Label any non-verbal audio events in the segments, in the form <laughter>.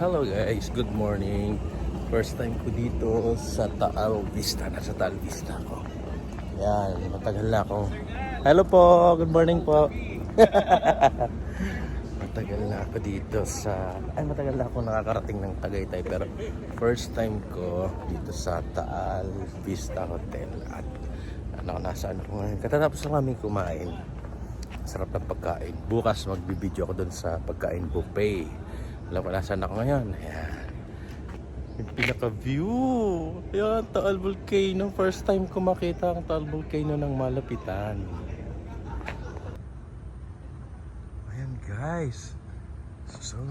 Hello guys, good morning. First time ko dito sa Taal Vista. Nasa Taal Vista ako. Yan, matagal na ako. Hello po, good morning po. <laughs> matagal na ako dito sa... Ay, matagal na ako nakakarating ng Tagaytay. Pero first time ko dito sa Taal Vista Hotel. At ano, nasaan ako ngayon. Katatapos lang namin kumain. Sarap ng pagkain. Bukas magbibideo ako doon sa pagkain buffet. Alam ko nasaan ako ngayon. Ayan. Yung pinaka-view. Ayan, Taal Volcano. First time ko makita ang Taal Volcano ng malapitan. Ayan guys. So,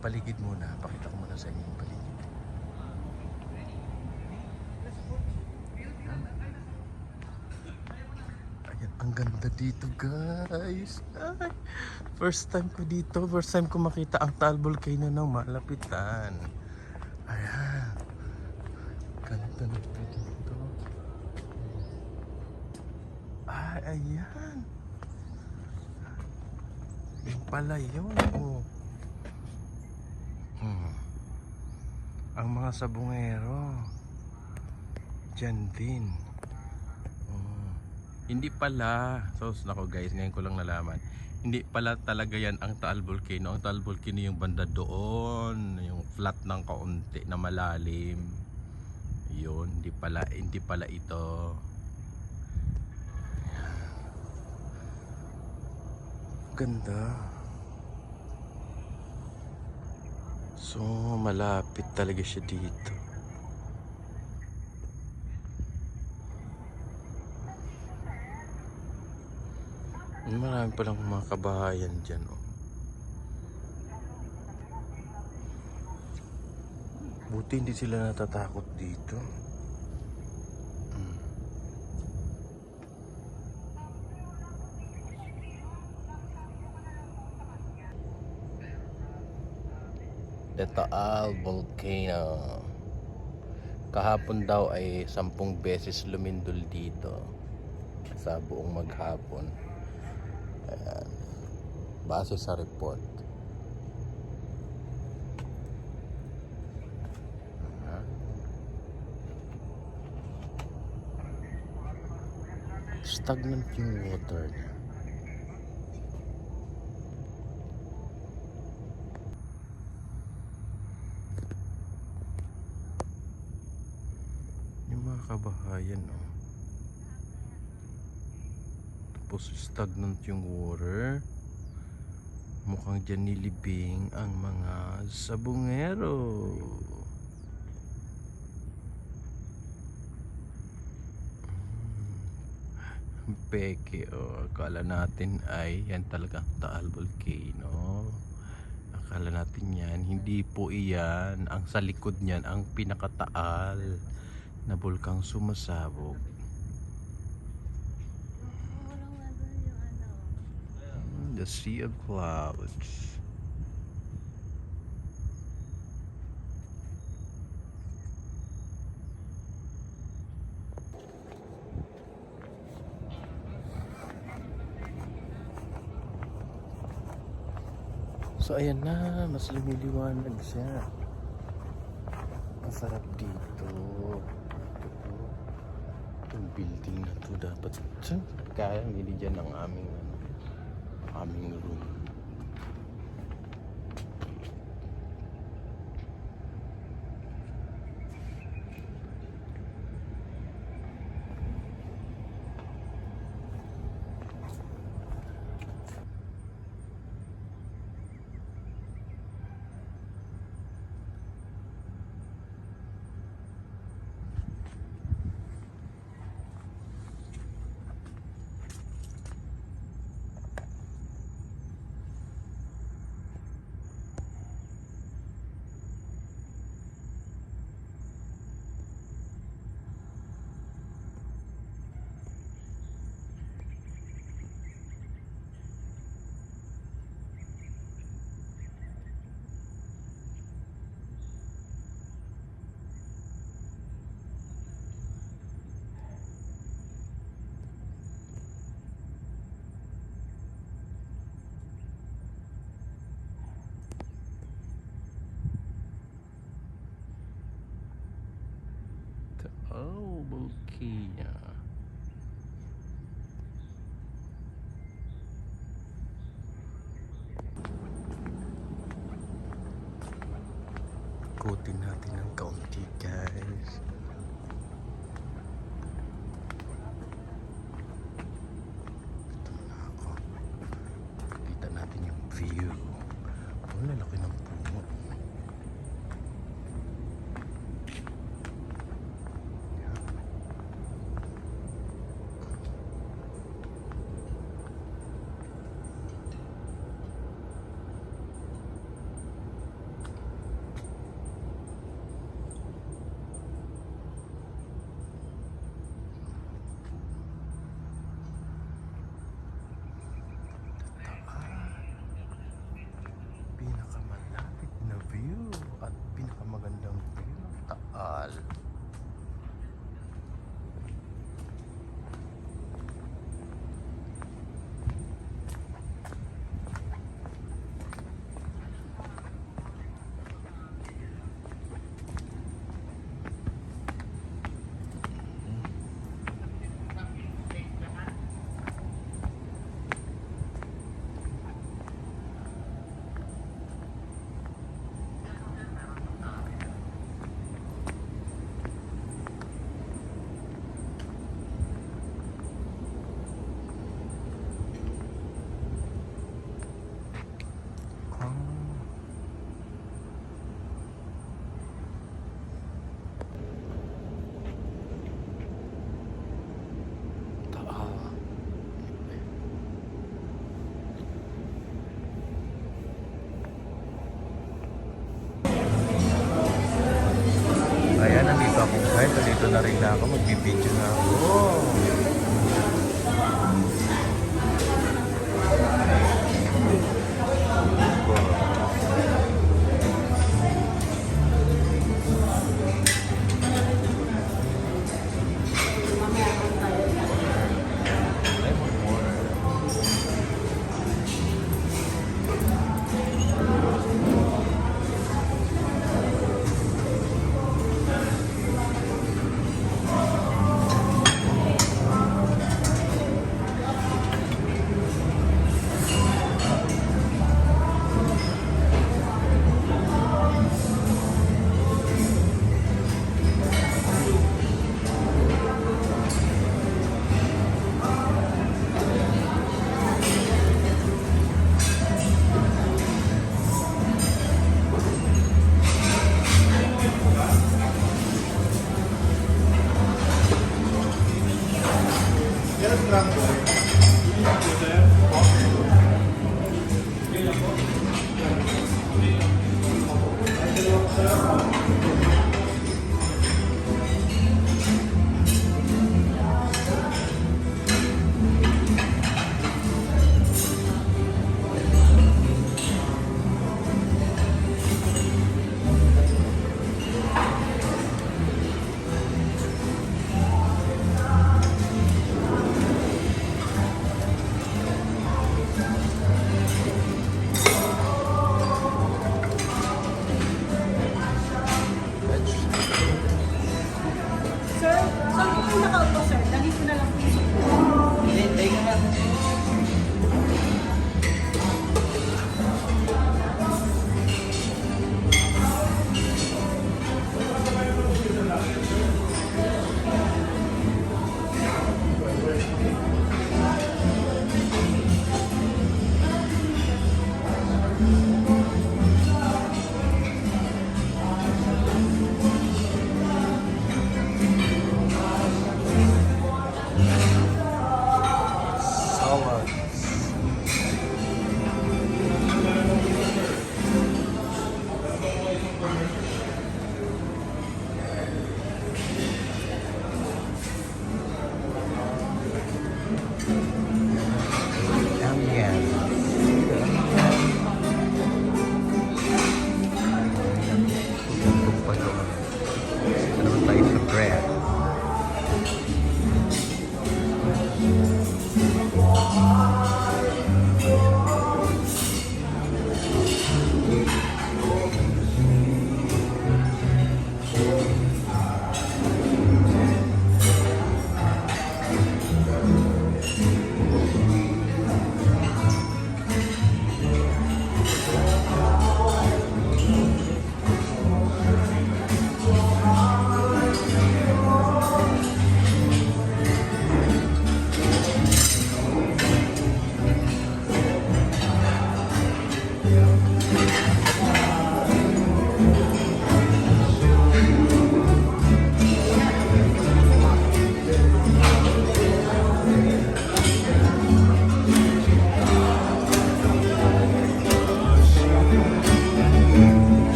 paligid muna. Pakita ko muna sa inyo yung paligid. Ayan, ang ganda dito guys. Ay, first time ko dito. First time ko makita ang Taal Volcano ng malapitan. Ayan. Ganda na dito. Ay, ayan. Yung pala yun. Oh. Hmm. Ang mga sabungero. Diyan din. Hindi pala. So, nako guys, ngayon ko lang nalaman. Hindi pala talaga yan ang Taal Volcano. Ang Taal Volcano yung banda doon. Yung flat ng kaunti na malalim. Yun, hindi pala, hindi pala ito. Ganda. So, malapit talaga siya dito. Marami palang mga kabahayan dyan. Oh. Buti hindi sila natatakot dito. Mm. The Taal Volcano. Kahapon daw ay sampung beses lumindol dito sa buong maghapon. Ayan. Base sa report. Ayan. Stagnant yung water niya. Yung mga kabahayan, oh. Tapos stagnant yung water. Mukhang dyan nilibing ang mga sabungero. Mm. Peke, oh. Akala natin ay yan talagang Taal Volcano. Akala natin yan. Hindi po iyan. Ang sa likod niyan, ang pinakataal na bulkang sumasabog. The Sea of Clouds. So ayan na, mas lumiliwanag siya. Masarap dito. Itong building na to dapat kaya hindi dyan ang aming ano, aming room. Kia. Kutin natin ng kaunti guys. программу.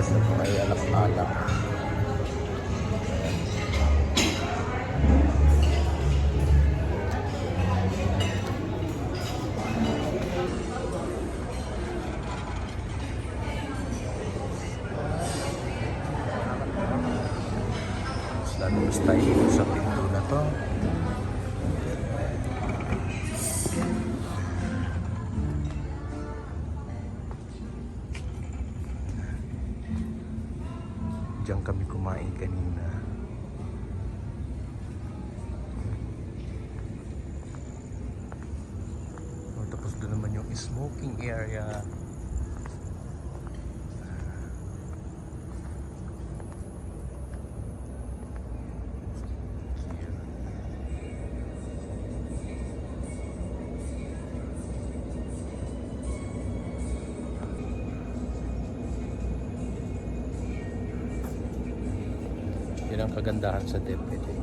Person na. Mas lalabas tayo dito sa pinto na to. Kumain kanina. Oh, tapos doon naman yung smoking area. Yun ang kagandahan sa DepEd. eh.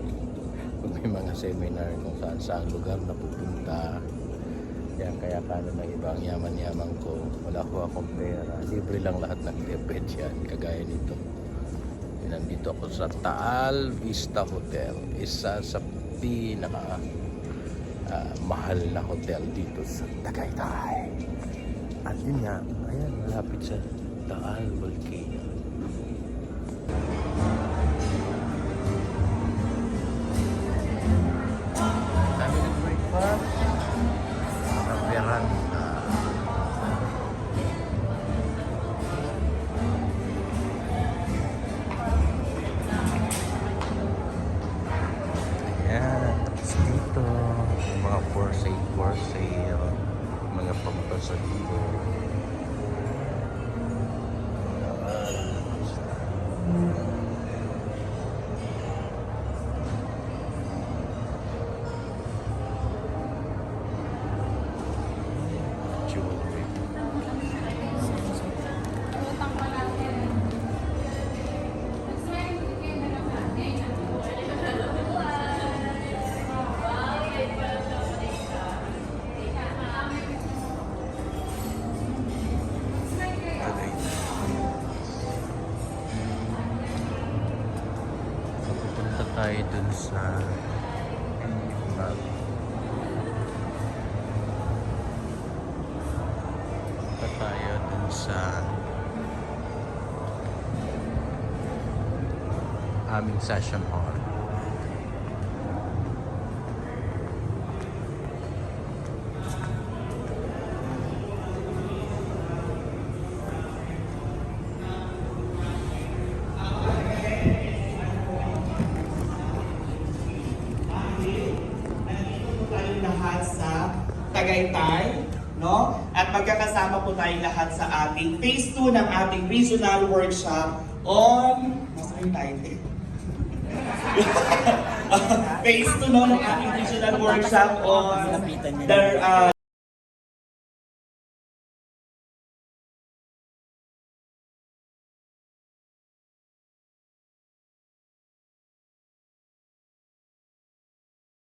Kung may mga seminar kung saan saan lugar na pupunta. Yan, kaya kano ng ibang yaman-yaman ko. Wala ko akong pera. Libre lang lahat ng DepEd yan. Kagaya nito. Nandito ako sa Taal Vista Hotel. Isa sa pinaka ah, mahal na hotel dito sa Tagaytay. At yun nga, ayan, malapit sa Taal Volcano. Tayo dun sa. Punta tayo dun sa aming session hall. Sa Tagaytay, no? At magkakasama po tayong lahat sa ating phase 2 ng ating regional workshop on... Nasa yung title? <laughs> phase 2 no, ng ating regional workshop on the uh,